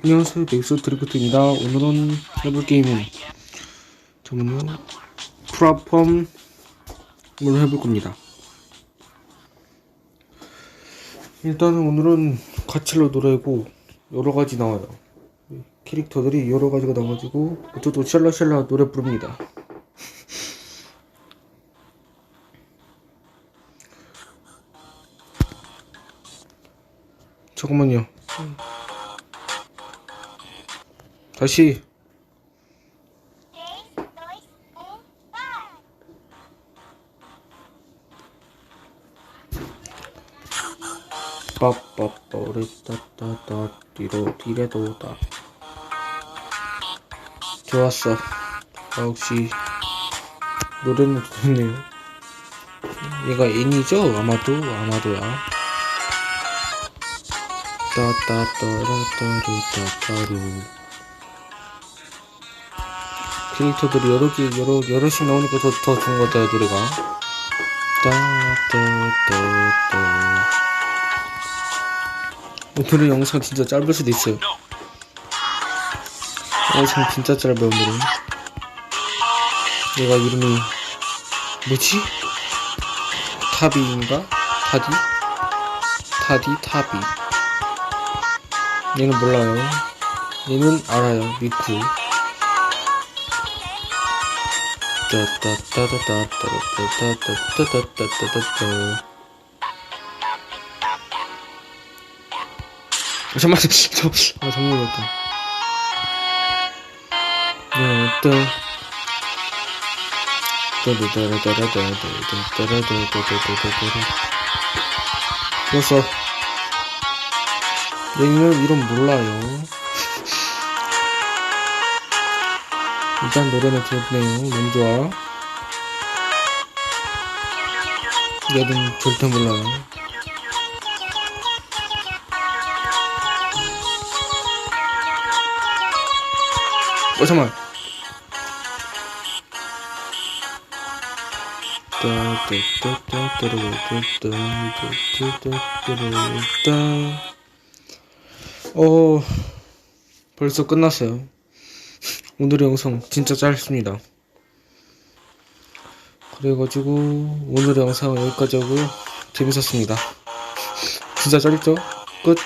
안녕하세요. 맥스 드리프트입니다. 오늘은 해볼 게임은 저는요 프라펌을 해볼 겁니다. 일단은 오늘은 가칠로 노래고 여러가지 나와요. 캐릭터들이 여러가지가 나와가지고 저도 샬라샬라 노래 부릅니다. 잠깐만요 다시. 빠빠빠레따따따 뒤로 뒤래도 다. 좋았어. 아, 역시 노래는 좋네요. 얘가 N이죠? 아마도 아마도야. 따따따라따루따따루 캐릭터들이 여러 개 여러 여럿씩 나오니까 더, 더 좋은 것 같아요 노래가. 오늘의 영상 진짜 짧을 수도 있어요. 영상 진짜 짧아요 오늘은 얘가 이름이 뭐지? 타비인가? 타디? 타디 타비. 얘는 몰라요. 얘는 알아요 미쿠 잠깐만 저 아, 어렵다 따 됐어 얘는 이름 몰라요 일단 노래는 들었네요 너무 좋아 얘는 절대 몰라요 어 잠깐만. 어 벌써 끝났어요 오늘의 영상 진짜 짧습니다. 그래가지고 오늘의 영상은 여기까지 하고요. 재밌었습니다. 진짜 짧죠? 끝